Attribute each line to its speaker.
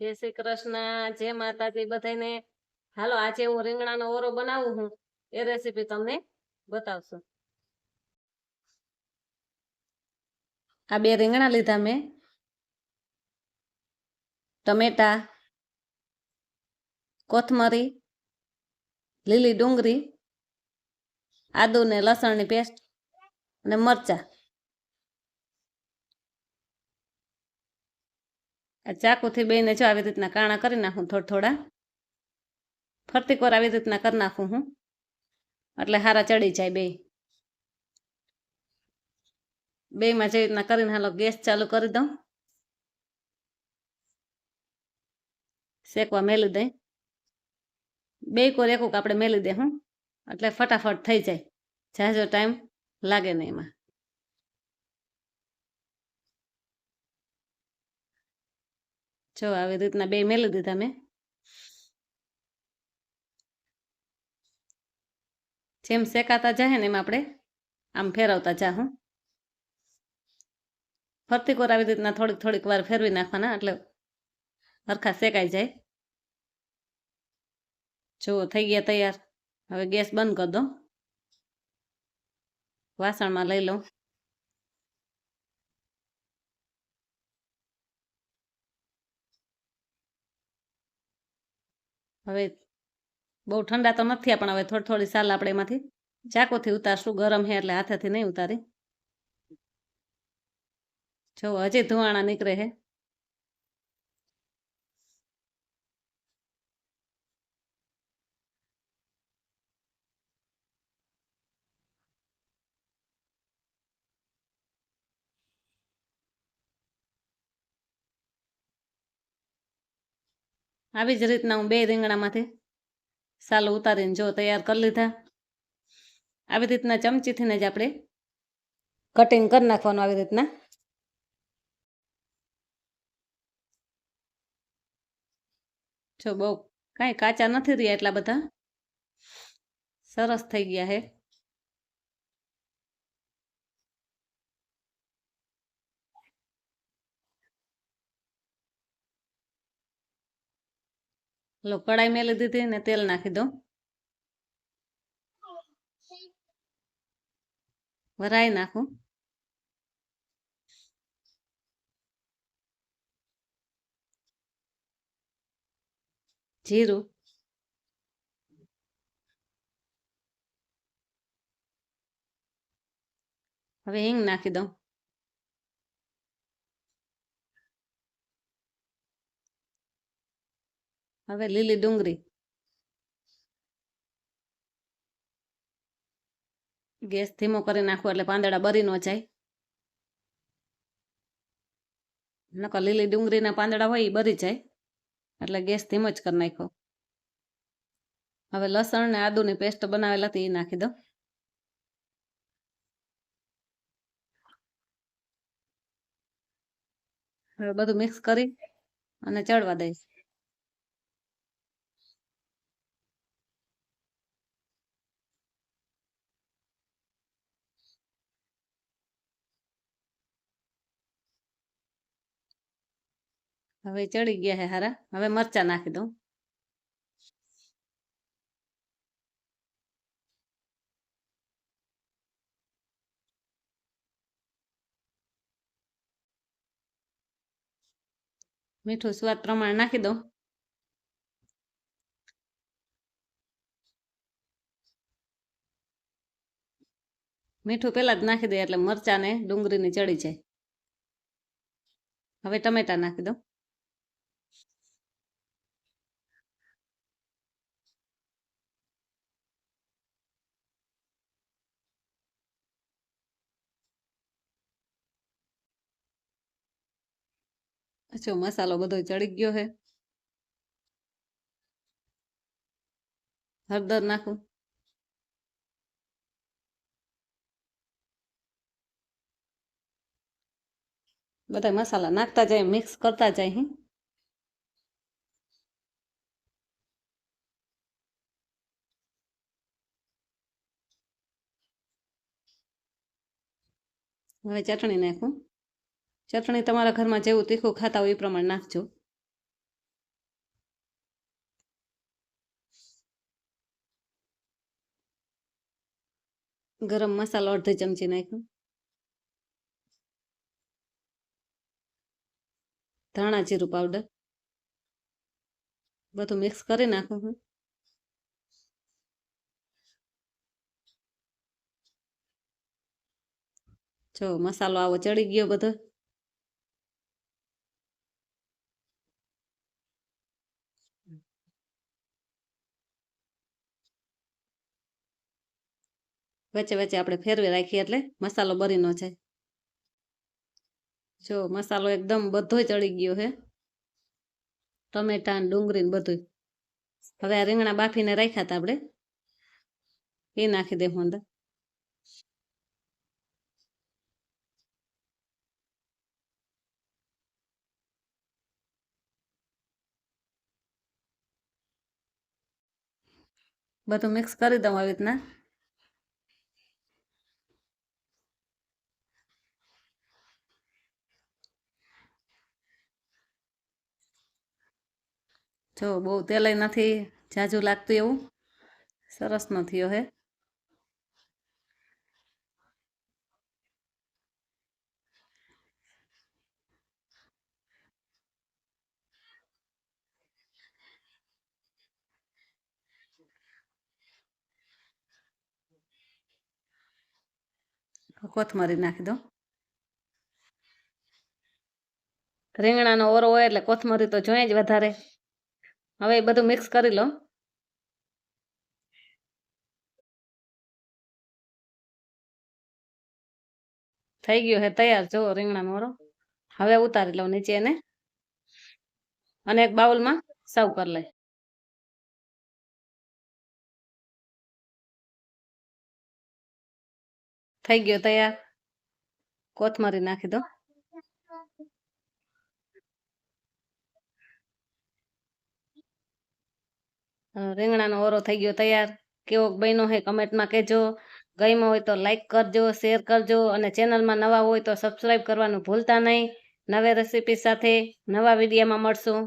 Speaker 1: જય શ્રી કૃષ્ણ. જય માતાજી. બધાને હાલો, આજે હું રીંગણાનો ઓરો બનાવું હું એ રેસીપી તમને બતાવશું. આ બે રીંગણા લીધા મેં. ટમેટા, કોથમરી, લીલી ડુંગળી આદુ ને લસણની પેસ્ટ અને મરચા. આ ચાકુથી બેને જો આવી રીતના કાણા કરી નાખું થોડા થોડા. ફરતી કોર આવી રીતના કરી નાખું હું. એટલે હારા ચડી જાય બે બેમાં જેવી રીતના કરીને હાલો ગેસ ચાલુ કરી દઉં. શેકવા મેલી દઈ. બે કોર એકુક આપણે મેલી દે હું. એટલે ફટાફટ થઈ જાય. જાજો ટાઈમ લાગે નહીં એમાં. જો, આવી રીતના બે મેલી દીધા મેં. જેમ શેકાતા જાય ને એમ આપણે આમ ફેરવતા જાહું. ફરતી કોર આવી રીતના થોડીક થોડીક વાર ફેરવી નાખવાના, એટલે હરખા શેકાઈ જાય. જુઓ થઈ ગયા તૈયાર. હવે ગેસ બંધ કરી દો. વાસણમાં લઈ લઉં. હવે બહુ ઠંડા તો નથી પણ હવે થોડી થોડી સાલ આપણે એમાંથી ચાકોથી ઉતારશું. ગરમ હે એટલે હાથેથી નહીં ઉતારી. જો હજી ધુવાણા નીકળે છે આવી જ રીતના હું બે રીંગણામાંથી સાલો ઉતારીને જો તૈયાર કરી લીધા. આવી રીતના ચમચીથીને જ આપણે કટિંગ કરી નાખવાનું આવી રીતના. જો બહુ કાંઈ કાચા નથી રહ્યા એટલા બધા. સરસ થઈ ગયા હે. લો કડાઈ મેલી દીધી ને તેલ નાખી દઉં. વરાઈ નાખું. જીરું. હવે હિંગ નાખી દઉં. હવે લીલી ડુંગળી. ગેસ ધીમો કરી નાખવો એટલે પાંદડા બરી ન જાય. નકર લીલી ડુંગળીના પાંદડા હોય એ બરી જાય. એટલે ગેસ ધીમો જ કરી નાખો હવે લસણ ને આદુની પેસ્ટ બનાવેલા હતી એ નાખી દો. હવે બધું મિક્સ કરી અને ચડવા દઈશ. હવે ચડી ગયા હે હારા. હવે મરચા નાખી દઉં. મીઠું સ્વાદ પ્રમાણે નાખી દઉં. મીઠું પેલા જ નાખી દઈએ એટલે મરચા ને ડુંગળીની ચડી જાય. હવે ટમેટા નાખી દઉં. અચ્છો, મસાલો બધો ચડી ગયો છે હળદર નાખું. બધા મસાલા નાખતા જાય, મિક્સ કરતા જાય હી. હવે ચટણી નાખું. ચટણી તમારા ઘરમાં જેવું તીખું ખાતા હોય એ પ્રમાણે નાખજો. ગરમ મસાલો અડધી ચમચી નાખ્યો. ધાણા જીરું પાવડર બધું મિક્સ કરી નાખું છું જો મસાલો આવો ચડી ગયો બધો. વચ્ચે વચ્ચે આપણે ફેરવી રાખીએ એટલે મસાલો બરીનો છે. જો મસાલો એકદમ બધો ચડી ગયો હે. ટમેટા ડુંગળી ને બધું. હવે આ રીંગણા બાફીને રાખ્યા હતા આપણે. એ નાખી દેવું અંદર. બધું મિક્સ કરી દઉં આવી રીતના. જો બહુ તેલય નથી, જાજુ લાગતું એવું. સરસ નો થયો હે. કોથમરી નાખી દો. રીંગણાનો ઓરો હોય એટલે કોથમરી તો જોઈએ જ વધારે. હવે એ બધું મિક્સ કરી લો. થઈ ગયો હે તૈયાર? જો રીંગણા મોરો હવે ઉતારી લઉં નીચે એને. અને એક બાઉલમાં સર્વ કરી લઈ થઈ ગયો તૈયાર? કોથમરી નાખી દો રીંગણાનો ઓરો થઈ ગયો તૈયાર. કેવો બન્યો હોય કમેન્ટમાં કહેજો. ગમ્યો હોય તો લાઈક કરજો, શેર કરજો અને ચેનલમાં નવા હોય તો સબસ્ક્રાઈબ કરવાનું ભૂલતા નહીં. નવી રેસીપી સાથે નવા વિડીયોમાં મળશું.